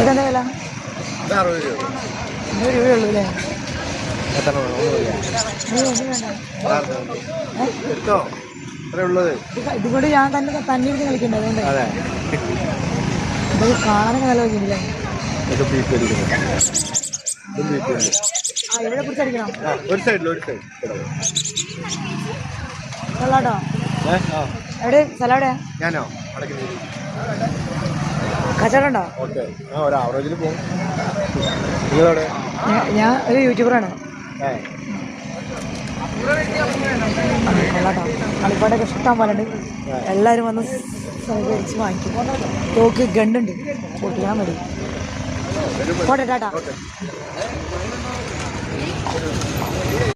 ഇതെന്താ വില? ഉള്ളൂ അല്ലേ? ഉള്ളത് ഞാൻ തന്നെ തന്നെ അതുകൊണ്ട്. അതെ. ഇത് ഇത് ആ ഒരു സൈഡിൽ ഒരു സൈഡ് ഞാനോ? കച്ചവടം ഉണ്ടോ ഓക്കെ ഒരു ആവറേജിൽ പോകും നിങ്ങളവിടെ? ഞാൻ ഒരു യൂട്യൂബറാണ്. കളിപ്പാട്ടൊക്കെ ഇഷ്ടം പോലെ ഉണ്ട്. എല്ലാവരും വന്ന് സഹകരിച്ച് വാങ്ങിക്കും. തോക്ക് ഗണ്ടുണ്ട്. പൊട്ടിയാൻ മതി. പോട്ടെ ഓക്കെ.